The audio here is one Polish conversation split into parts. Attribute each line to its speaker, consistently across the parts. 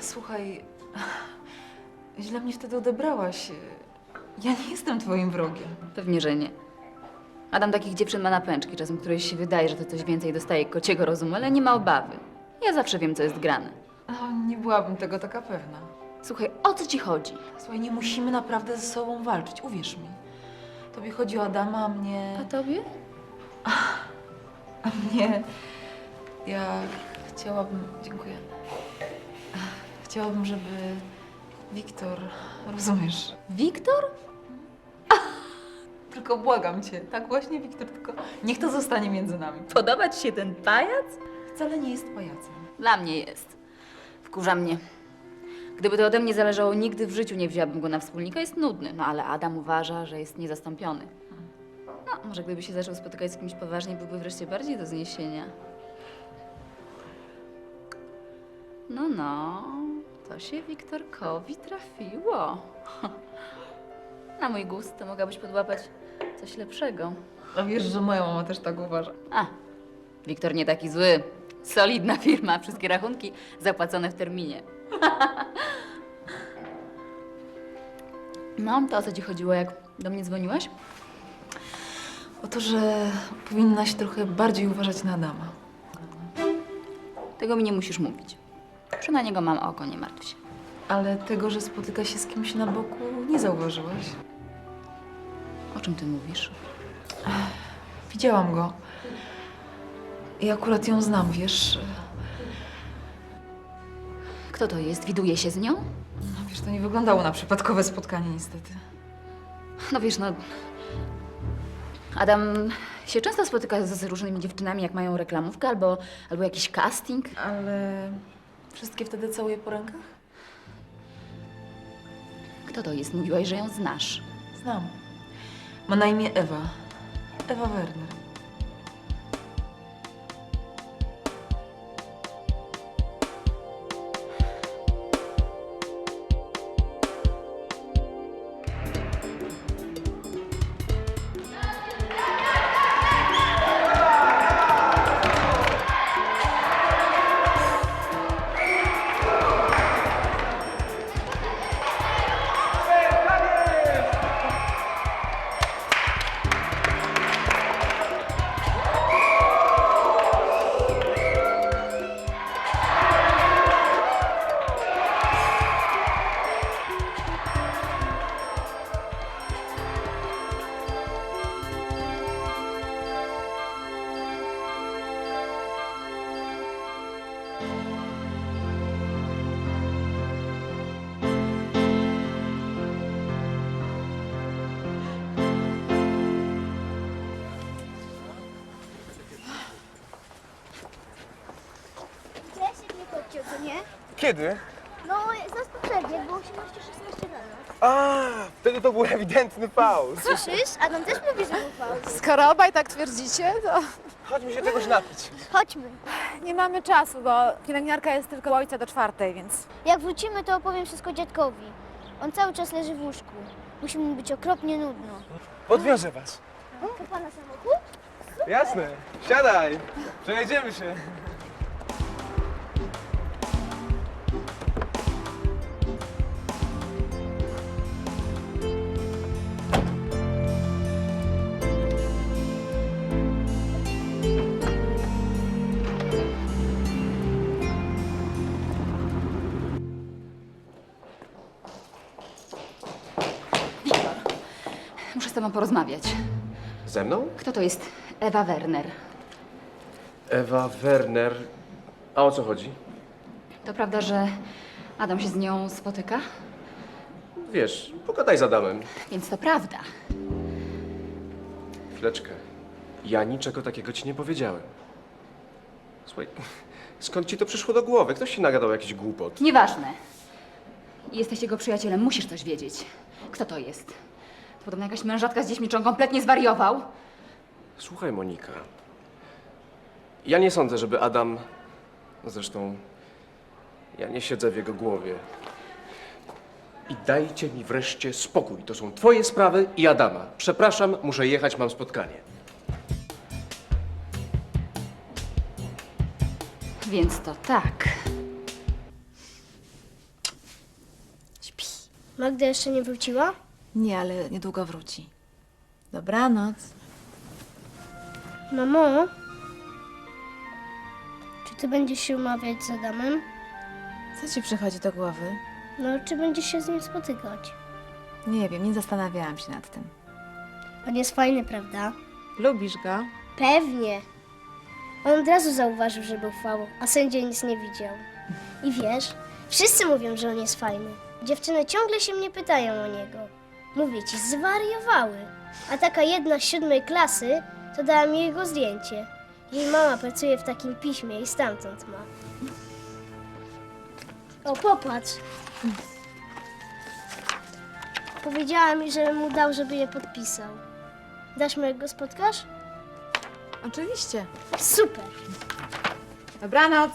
Speaker 1: Słuchaj, źle mnie wtedy odebrałaś. Ja nie jestem twoim wrogiem.
Speaker 2: Pewnie, że nie. Adam takich dziewczyn ma na pęczki, czasem którejś się wydaje, że to coś więcej dostaje kociego rozumu, ale nie ma obawy. Ja zawsze wiem, co jest grane.
Speaker 1: O, nie byłabym tego taka pewna.
Speaker 2: Słuchaj, o co ci chodzi?
Speaker 1: Słuchaj, nie musimy naprawdę ze sobą walczyć, uwierz mi. Tobie chodzi o Adama, a
Speaker 2: A
Speaker 1: mnie...
Speaker 2: tobie?
Speaker 1: A mnie... Ja chciałabym... Dziękuję. Chciałabym, żeby Wiktor... Rozumiesz?
Speaker 2: Wiktor?
Speaker 1: Tylko błagam cię, tak właśnie, Wiktor, tylko niech to zostanie między nami.
Speaker 2: Podoba ci się ten pajac?
Speaker 1: Wcale nie jest pajacem.
Speaker 2: Dla mnie jest. Wkurza mnie. Gdyby to ode mnie zależało, nigdy w życiu nie wzięłabym go na wspólnika. Jest nudny, no ale Adam uważa, że jest niezastąpiony. No, może gdyby się zaczął spotykać z kimś poważnie, byłby wreszcie bardziej do zniesienia. No, no, to się Wiktorkowi trafiło. Na mój gust to mogłabyś podłapać coś lepszego.
Speaker 1: A wiesz, że moja mama też tak uważa.
Speaker 2: A, Wiktor nie taki zły. Solidna firma, wszystkie rachunki zapłacone w terminie. No, to o co ci chodziło, jak do mnie dzwoniłaś?
Speaker 1: O to, że powinnaś trochę bardziej uważać na Adama.
Speaker 2: Tego mi nie musisz mówić. Że na niego mam oko, nie martw się.
Speaker 1: Ale tego, że spotyka się z kimś na boku, nie zauważyłaś.
Speaker 2: O czym ty mówisz?
Speaker 1: Widziałam go. I akurat ją znam, wiesz.
Speaker 2: Kto to jest? Widuje się z nią?
Speaker 1: No wiesz, to nie wyglądało na przypadkowe spotkanie, niestety.
Speaker 2: No wiesz, no... Adam się często spotyka z, z różnymi dziewczynami, jak mają reklamówkę albo, albo jakiś casting.
Speaker 1: Ale wszystkie wtedy całuje po rękach?
Speaker 2: Kto to jest? Mówiłaś, że ją znasz.
Speaker 1: Znam. Ma na imię Ewa. Ewa Werner.
Speaker 3: Kiedy?
Speaker 4: No, zaraz poprzednie, jak było 18-16 rano.
Speaker 3: A, wtedy to był ewidentny faul.
Speaker 4: Słyszysz? Adam też mówi, że był faul.
Speaker 5: Skoro obaj tak twierdzicie, to
Speaker 3: Chodźmy się czegoś napić.
Speaker 4: Chodźmy.
Speaker 5: nie mamy czasu, bo pielęgniarka jest tylko u ojca do czwartej, więc
Speaker 4: Jak wrócimy, to opowiem wszystko dziadkowi. On cały czas leży w łóżku. Musi mu być okropnie nudno.
Speaker 3: Podwiążę was.
Speaker 4: To pana samochód?
Speaker 3: Jasne. Siadaj. Przejedziemy się.
Speaker 2: Tobą porozmawiać.
Speaker 3: Ze mną?
Speaker 2: Kto to jest Ewa Werner?
Speaker 3: Ewa Werner. A o co chodzi?
Speaker 2: To prawda, że Adam się z nią spotyka?
Speaker 3: Wiesz, pogadaj z Adamem.
Speaker 2: Więc to prawda.
Speaker 3: Chwileczkę. Ja niczego takiego ci nie powiedziałem. Słuchaj, skąd ci to przyszło do głowy? Ktoś ci nagadał jakiś głupot.
Speaker 2: Nieważne. Jesteś jego przyjacielem, musisz coś wiedzieć. Kto to jest? Podobno jakaś mężatka z dziećmi, czy on kompletnie zwariował?
Speaker 3: Słuchaj, Monika. Ja nie sądzę, żeby Adam. Zresztą. Ja nie siedzę w jego głowie. I dajcie mi wreszcie spokój. To są twoje sprawy i Adama. Przepraszam, muszę jechać, mam spotkanie.
Speaker 2: Więc to tak.
Speaker 4: Magda jeszcze nie wróciła?
Speaker 1: Nie, ale niedługo wróci. Dobranoc.
Speaker 4: Mamo? Czy ty będziesz się umawiać z Adamem?
Speaker 1: Co ci przychodzi do głowy?
Speaker 4: No, czy będziesz się z nim spotykać?
Speaker 1: Nie wiem, nie zastanawiałam się nad tym.
Speaker 4: On jest fajny, prawda?
Speaker 1: Lubisz go?
Speaker 4: Pewnie. On od razu zauważył, że był fał, a sędzia nic nie widział. I wiesz, wszyscy mówią, że on jest fajny. Dziewczyny ciągle się mnie pytają o niego. Mówię ci, zwariowały. A taka jedna z siódmej klasy, to dała mi jego zdjęcie. Jej mama pracuje w takim piśmie i stamtąd ma. O, popatrz. Powiedziała mi, żebym mu dał, żeby je podpisał. Dasz mu, jak go spotkasz?
Speaker 1: Oczywiście.
Speaker 4: Super.
Speaker 1: Dobranoc.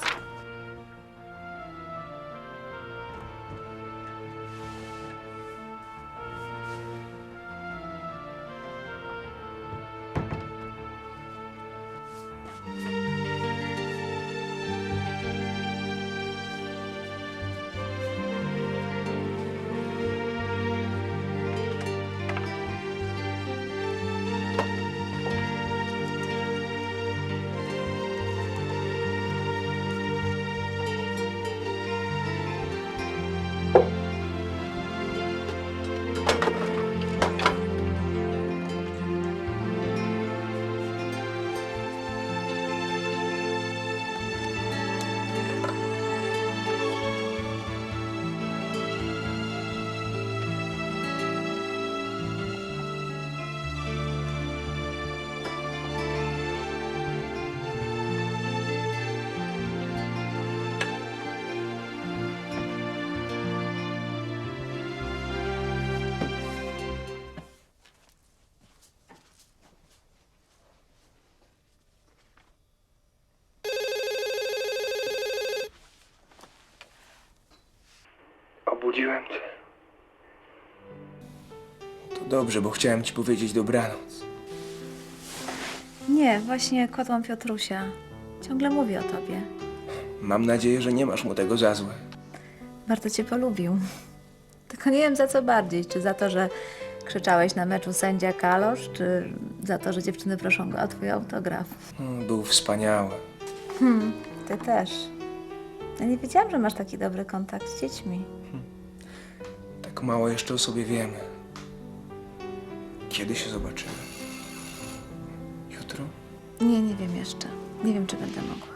Speaker 6: Obudziłem cię. To dobrze, bo chciałem ci powiedzieć dobranoc.
Speaker 7: Nie, właśnie kładłam Piotrusia. Ciągle mówi o tobie.
Speaker 6: Mam nadzieję, że nie masz mu tego za złe.
Speaker 7: Bardzo cię polubił. Tylko nie wiem za co bardziej. Czy za to, że krzyczałeś na meczu sędzia Kalosz, czy za to, że dziewczyny proszą go o twój autograf.
Speaker 6: Mm, Był wspaniały.
Speaker 7: Ty też. Ja nie wiedziałam, że masz taki dobry kontakt z dziećmi.
Speaker 6: Mało jeszcze o sobie wiemy. Kiedy się zobaczymy? Jutro?
Speaker 7: Nie, nie wiem jeszcze. Nie wiem, czy będę mogła.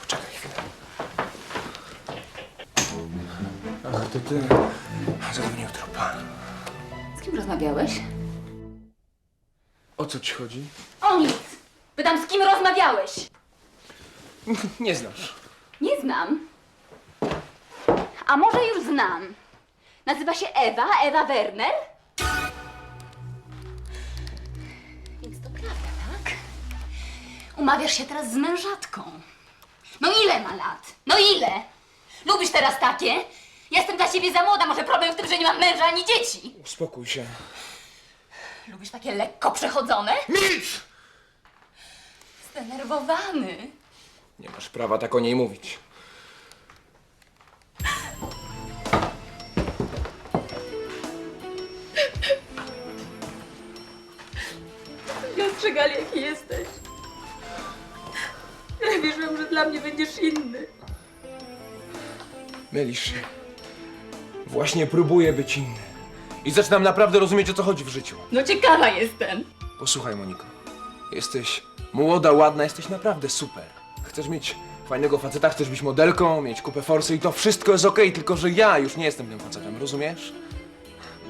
Speaker 6: Poczekaj chwilę. Ach, to ty. Zadzwonię jutro, pan.
Speaker 2: Z kim rozmawiałeś?
Speaker 6: O co ci chodzi?
Speaker 2: O nic! Pytam, z kim rozmawiałeś?
Speaker 6: Nie znasz.
Speaker 2: Nie znam. A może już znam? Nazywa się Ewa, Ewa Werner? Więc to prawda, tak? Umawiasz się teraz z mężatką. No ile ma lat? No ile? Lubisz teraz takie? Jestem dla ciebie za młoda, może problem w tym, że nie mam męża ani dzieci.
Speaker 6: Uspokój się.
Speaker 2: Lubisz takie lekko przechodzone?
Speaker 6: Milcz!
Speaker 2: Zdenerwowany.
Speaker 6: Nie masz prawa tak o niej mówić.
Speaker 1: Nie ostrzegali, jaki jesteś. Ja wierzyłam, że dla mnie będziesz inny.
Speaker 6: Mylisz się. Właśnie próbuję być inny. I zaczynam naprawdę rozumieć, o co chodzi w życiu.
Speaker 2: No ciekawa jestem.
Speaker 6: Posłuchaj, Moniko. Jesteś młoda, ładna, jesteś naprawdę super. Chcesz mieć fajnego faceta, chcesz być modelką, mieć kupę forsy i to wszystko jest okej, tylko że ja już nie jestem tym facetem, rozumiesz?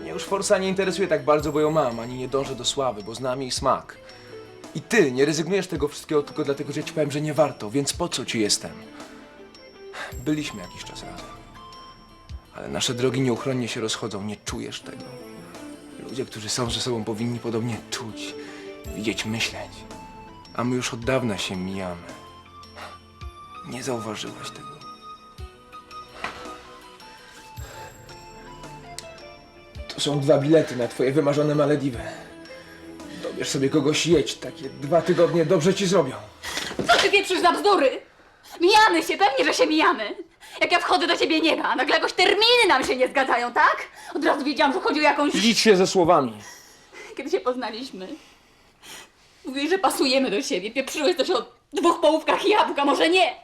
Speaker 6: Mnie już forsa nie interesuje tak bardzo, bo ją mam, ani nie dążę do sławy, bo znam jej smak. I ty nie rezygnujesz tego wszystkiego tylko dlatego, że ci powiem, że nie warto, więc po co ci jestem? Byliśmy jakiś czas razem. Ale nasze drogi nieuchronnie się rozchodzą, nie czujesz tego. Ludzie, którzy są ze sobą, powinni podobnie czuć, widzieć, myśleć. A my już od dawna się mijamy. Nie zauważyłaś tego. To są dwa bilety na twoje wymarzone Malediwy. Dobierz sobie kogoś jedź, takie dwa tygodnie dobrze ci zrobią.
Speaker 2: Co ty wieprzysz za bzdury? Mijamy się, pewnie, że się mijamy. Jak ja wchodzę do ciebie nie ma, a nagle jakoś terminy nam się nie zgadzają, tak? Od razu wiedziałam, że chodzi o jakąś...
Speaker 6: Licz się ze słowami.
Speaker 2: Kiedy się poznaliśmy, mówiłeś, że pasujemy do siebie, pieprzyłeś coś o dwóch połówkach jabłka, może nie.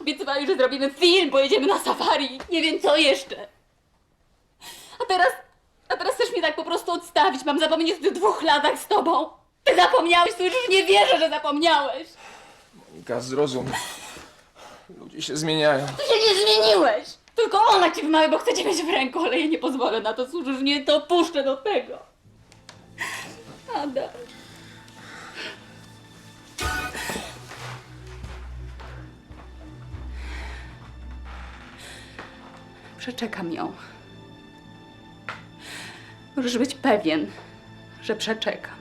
Speaker 2: Obiecywali, że zrobimy film, pojedziemy na safari, nie wiem co jeszcze. A teraz, a teraz chcesz mnie tak po prostu odstawić, mam zapomnieć o tych dwóch latach z tobą. Ty zapomniałeś, to już nie wierzę, że zapomniałeś.
Speaker 6: Monika, zrozum. Ludzie się zmieniają.
Speaker 2: Ty się nie zmieniłeś. Tylko ona ci wymawia, bo chce cię mieć w ręku, ale ja nie pozwolę na to, służysz, nie dopuszczę do tego. Adam. Przeczekam ją. Możesz być pewien, że przeczekam.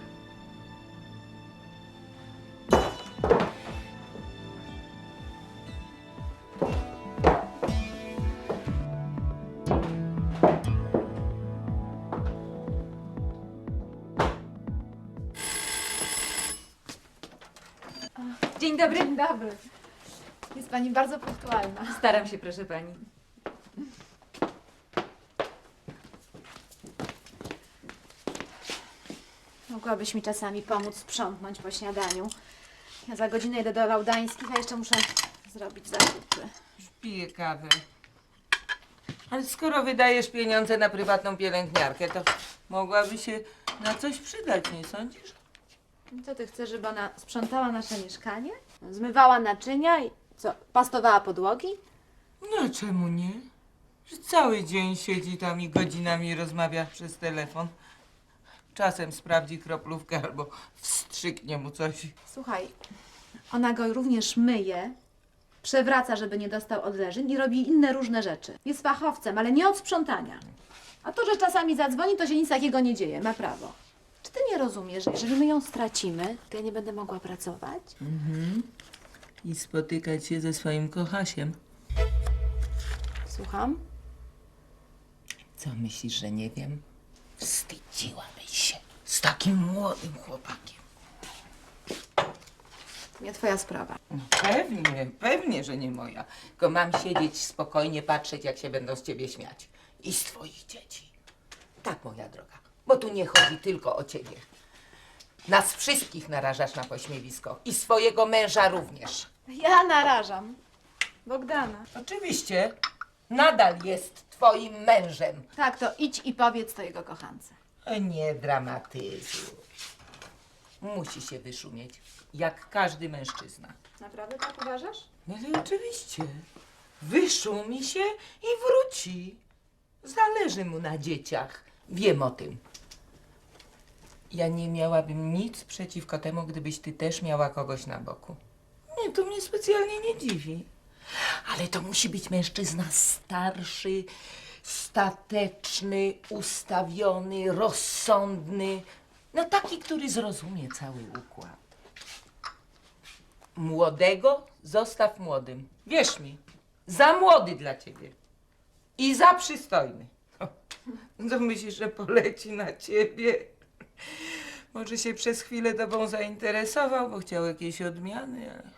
Speaker 8: Dzień dobry.
Speaker 1: Dzień dobry. Jest pani bardzo punktualna.
Speaker 8: Staram się, proszę pani.
Speaker 1: Mogłabyś mi czasami pomóc sprzątnąć po śniadaniu. Ja za godzinę jedę do Laudańskich, a jeszcze muszę zrobić zakupy.
Speaker 9: Piję kawę. Ale skoro wydajesz pieniądze na prywatną pielęgniarkę, to mogłaby się na coś przydać, nie sądzisz?
Speaker 1: Co ty chcesz, żeby ona sprzątała nasze mieszkanie? Zmywała naczynia i co, pastowała podłogi?
Speaker 9: No czemu nie? Że cały dzień siedzi tam i godzinami rozmawia przez telefon. Czasem sprawdzi kroplówkę albo wstrzyknie mu coś.
Speaker 1: Słuchaj, ona go również myje, przewraca, żeby nie dostał odleżeń i robi inne różne rzeczy. Jest fachowcem, ale nie od sprzątania. A to, że czasami zadzwoni, to się nic takiego nie dzieje, ma prawo. Czy ty nie rozumiesz, że jeżeli my ją stracimy, to ja nie będę mogła pracować?
Speaker 9: I spotykać się ze swoim kochasiem.
Speaker 1: Słucham?
Speaker 9: Co myślisz, że nie wiem? Wstydziłabyś się z takim młodym chłopakiem.
Speaker 1: Nie twoja sprawa.
Speaker 9: Pewnie, pewnie, że nie moja. Tylko mam siedzieć spokojnie, patrzeć, jak się będą z ciebie śmiać. I z twoich dzieci. Tak, moja droga, bo tu nie chodzi tylko o ciebie. Nas wszystkich narażasz na pośmiewisko. I swojego męża również.
Speaker 1: Ja narażam. Bogdana.
Speaker 9: Oczywiście, nadal jest twoim mężem.
Speaker 1: Tak, to idź i powiedz to jego kochance.
Speaker 9: O, Nie dramatyzuj. Musi się wyszumieć, jak każdy mężczyzna.
Speaker 1: Naprawdę tak uważasz?
Speaker 9: No to oczywiście. Wyszumi się i wróci. Zależy mu na dzieciach. Wiem o tym. Ja nie miałabym nic przeciwko temu, gdybyś ty też miała kogoś na boku. Nie, to mnie specjalnie nie dziwi. Ale to musi być mężczyzna starszy, stateczny, ustawiony, rozsądny. No taki, który zrozumie cały układ. Młodego zostaw młodym. Wierz mi, za młody dla ciebie. I za przystojny. O, to myślisz, że poleci na ciebie? Może się przez chwilę tobą zainteresował, bo chciał jakiejś odmiany. ale-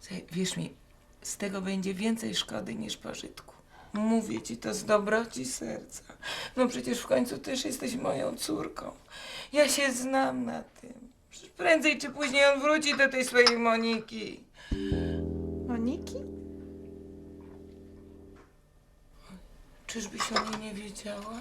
Speaker 9: Słuchaj, wierz mi, z tego będzie więcej szkody niż pożytku. Mówię ci to z dobroci serca. No przecież w końcu też jesteś moją córką. Ja się znam na tym. Przecież prędzej czy później on wróci do tej swojej Moniki.
Speaker 1: Moniki?
Speaker 9: Czyżbyś o niej nie wiedziała?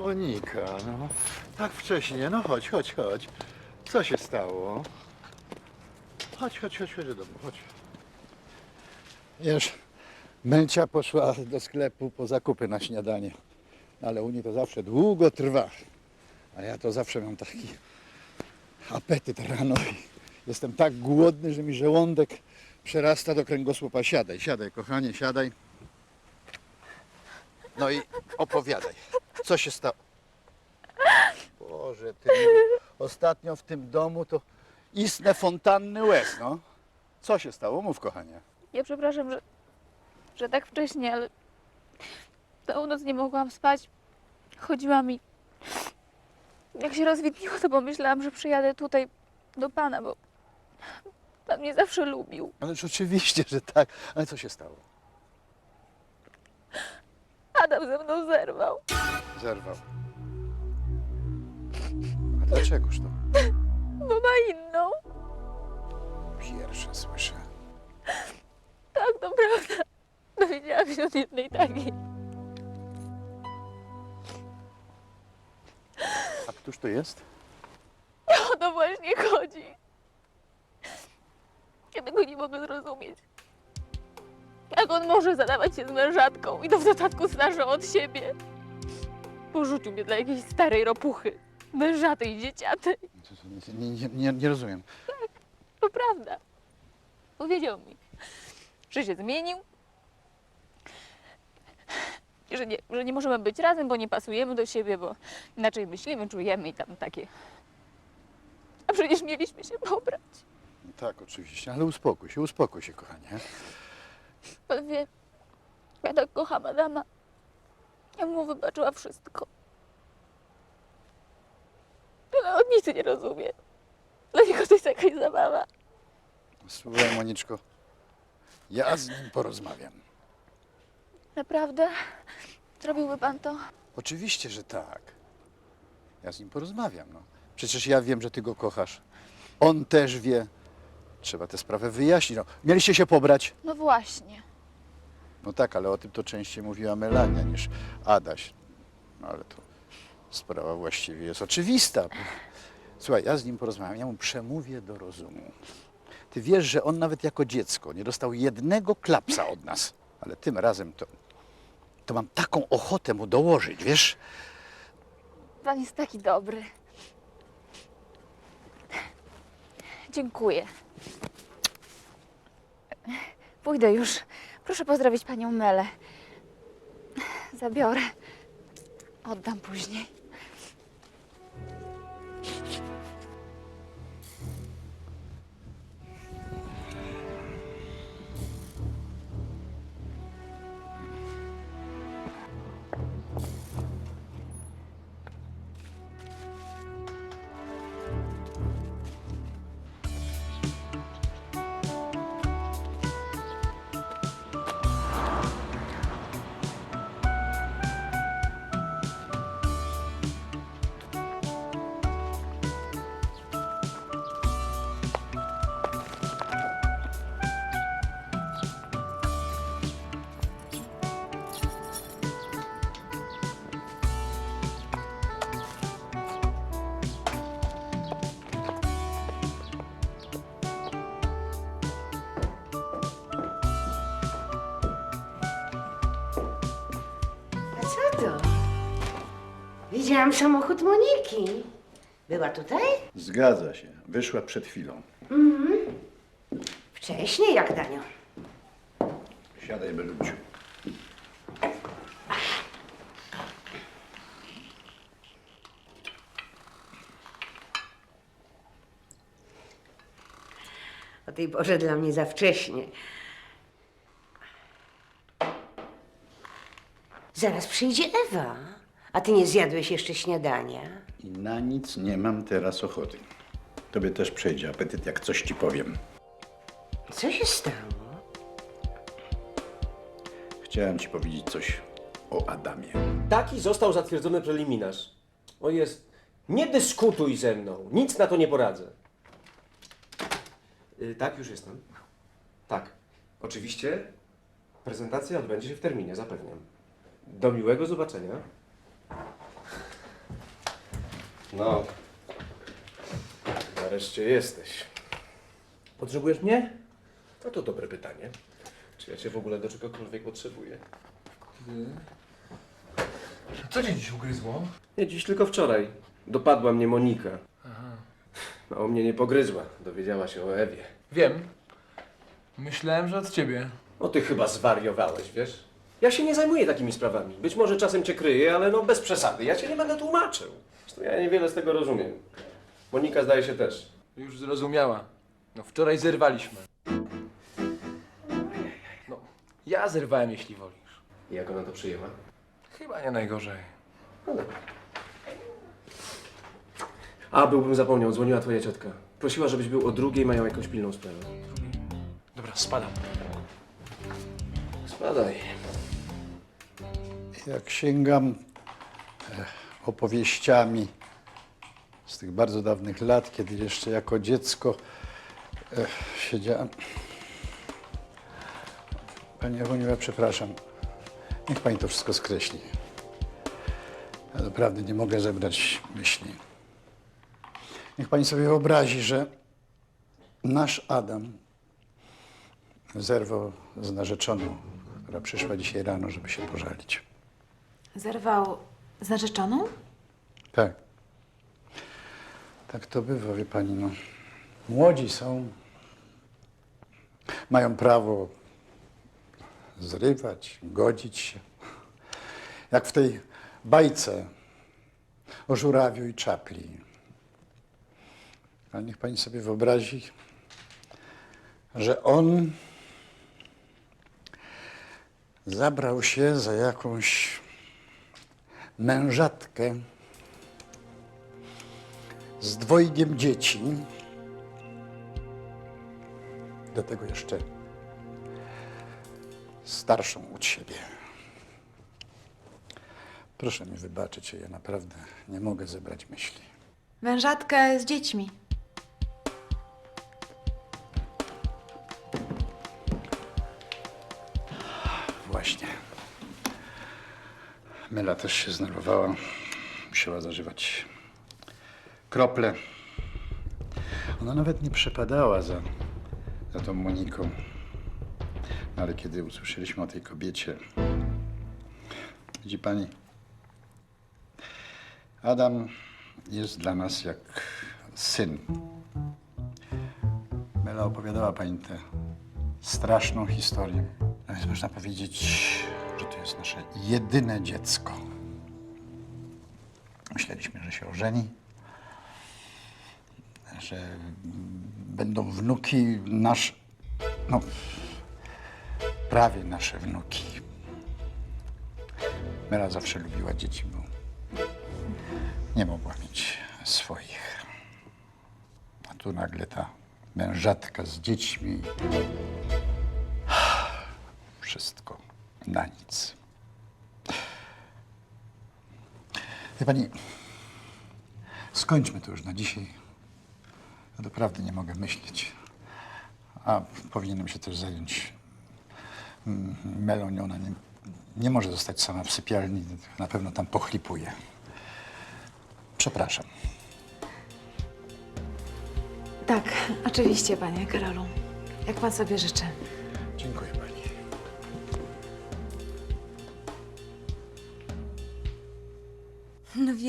Speaker 10: Monika, no tak wcześnie, no chodź, chodź, chodź. Co się stało? Chodź, chodź, chodź, chodź do domu, chodź. Wiesz, Męcia poszła do sklepu po zakupy na śniadanie, ale u niej to zawsze długo trwa. A ja to zawsze mam taki apetyt rano jestem tak głodny, że mi żołądek przerasta do kręgosłupa. Siadaj, siadaj, kochanie, siadaj. No i opowiadaj, co się stało? Boże, ty Ostatnio w tym domu to istne fontanny łez, no. Co się stało? Mów, kochanie.
Speaker 11: Ja przepraszam, że, że tak wcześnie, ale całą noc nie mogłam spać. Chodziłam i jak się rozwidniło, to pomyślałam, że przyjadę tutaj do pana, bo pan mnie zawsze lubił.
Speaker 10: Ależ oczywiście, że tak. Ale co się stało?
Speaker 11: Adam ze mną zerwał.
Speaker 10: Zerwał. A dlaczegoż to?
Speaker 11: bo ma inną.
Speaker 10: Pierwsze słyszę.
Speaker 11: Tak, to prawda. Dowiedziałam się od jednej takiej.
Speaker 10: A któż to jest?
Speaker 11: O to właśnie chodzi. Ja tego nie mogę zrozumieć. Jak on może zadawać się z mężatką i to w dodatku starszą od siebie? Porzucił mnie dla jakiejś starej ropuchy. Mężatej i dzieciatej.
Speaker 10: Nie, nie, nie, nie rozumiem.
Speaker 11: To prawda. Powiedział mi, że się zmienił. I że nie, że nie możemy być razem, bo nie pasujemy do siebie, bo inaczej myślimy, czujemy i tam takie. A przecież mieliśmy się pobrać.
Speaker 10: Tak, oczywiście, ale uspokój się, uspokój się, kochanie.
Speaker 11: Pan wie, ja tak kocham Adama. Ja mu wybaczyła wszystko. Ale on nic nie rozumie. Dla niego to jest jakaś zabawa.
Speaker 10: Słuchaj, Moniczko, ja z nim porozmawiam.
Speaker 11: Naprawdę? Zrobiłby pan to?
Speaker 10: Oczywiście, że tak. Ja z nim porozmawiam, no. Przecież ja wiem, że ty go kochasz. On też wie. Trzeba tę sprawę wyjaśnić. No, mieliście się pobrać?
Speaker 11: No właśnie.
Speaker 10: No tak, ale o tym to częściej mówiła Melania niż Adaś. No ale to sprawa właściwie jest oczywista. Słuchaj, ja z nim porozmawiam, ja mu przemówię do rozumu. Ty wiesz, że on nawet jako dziecko nie dostał jednego klapsa od nas. Ale tym razem to, to mam taką ochotę mu dołożyć, wiesz?
Speaker 11: Pan jest taki dobry. Dziękuję. Pójdę już. Proszę pozdrowić panią Melę. Zabiorę. Oddam później.
Speaker 12: A co to? Widziałam samochód Moniki. Była tutaj?
Speaker 10: Zgadza się. Wyszła przed chwilą.
Speaker 12: Wcześniej jak na nią.
Speaker 10: Siadaj, Beluciu.
Speaker 12: O tej porze dla mnie za wcześnie. Zaraz przyjdzie Ewa. A ty nie zjadłeś jeszcze śniadania?
Speaker 10: I na nic nie mam teraz ochoty. Tobie też przejdzie apetyt, jak coś ci powiem.
Speaker 12: Co się stało?
Speaker 10: Chciałem ci powiedzieć coś o Adamie.
Speaker 3: Taki został zatwierdzony preliminarz. O jest. Nie dyskutuj ze mną. Nic na to nie poradzę. Y, tak, już jestem. Tak. Oczywiście prezentacja odbędzie się w terminie, zapewniam. Do miłego zobaczenia. No. Nareszcie jesteś. Potrzebujesz mnie? No to dobre pytanie. Czy ja cię w ogóle do czegokolwiek potrzebuję?
Speaker 6: Co cię dziś ugryzło?
Speaker 3: Nie, dziś tylko wczoraj. Dopadła mnie Monika. A o mnie nie pogryzła. Dowiedziała się o Ewie.
Speaker 6: Wiem. Myślałem, że od ciebie.
Speaker 3: O, ty chyba zwariowałeś, wiesz? Ja się nie zajmuję takimi sprawami. Być może czasem cię kryję, ale no bez przesady. Ja cię nie będę tłumaczył. Zresztą ja niewiele z tego rozumiem. Monika zdaje się też.
Speaker 6: Już zrozumiała. No wczoraj zerwaliśmy. No, ja zerwałem, jeśli wolisz.
Speaker 3: I jak ona to przyjęła?
Speaker 6: Chyba nie najgorzej.
Speaker 3: A, byłbym zapomniał, dzwoniła twoja ciotka. Prosiła, żebyś był o drugiej, mają jakąś pilną sprawę.
Speaker 6: Dobra, spadam.
Speaker 3: Spadaj.
Speaker 10: Jak sięgam e, opowieściami z tych bardzo dawnych lat, kiedy jeszcze jako dziecko e, siedziałem. Pani Ewoniła, przepraszam. Niech pani to wszystko skreśli. Ja naprawdę nie mogę zebrać myśli. Niech pani sobie wyobrazi, że nasz Adam zerwał z narzeczoną, która przyszła dzisiaj rano, żeby się pożalić.
Speaker 5: Zerwał z narzeczoną?
Speaker 10: Tak. Tak to bywa, wie pani, no. Młodzi są. Mają prawo zrywać, godzić się. Jak w tej bajce o żurawiu i czapli. A niech pani sobie wyobrazi, że on zabrał się za jakąś mężatkę z dwojgiem dzieci. Do tego jeszcze starszą od siebie. Proszę mi wybaczyć, ja naprawdę nie mogę zebrać myśli.
Speaker 5: Mężatkę z dziećmi.
Speaker 10: Mela też się znerwowała. Musiała zażywać krople. Ona nawet nie przepadała za, za tą Moniką. No, ale kiedy usłyszeliśmy o tej kobiecie, widzi pani, Adam jest dla nas jak syn. Mela opowiadała pani tę straszną historię. A więc można powiedzieć, to jest nasze jedyne dziecko. Myśleliśmy, że się ożeni, że będą wnuki nasz, no prawie nasze wnuki. Mela zawsze lubiła dzieci, bo nie mogła mieć swoich. A tu nagle ta mężatka z dziećmi. Wszystko na nic. Wie pani, skończmy to już na dzisiaj. Ja doprawdy nie mogę myśleć. A powinienem się też zająć mm, Melonią. Ona nie, nie może zostać sama w sypialni. Na pewno tam pochlipuje. Przepraszam.
Speaker 5: Tak, oczywiście, panie Karolu. Jak pan sobie życzy.
Speaker 2: No wie.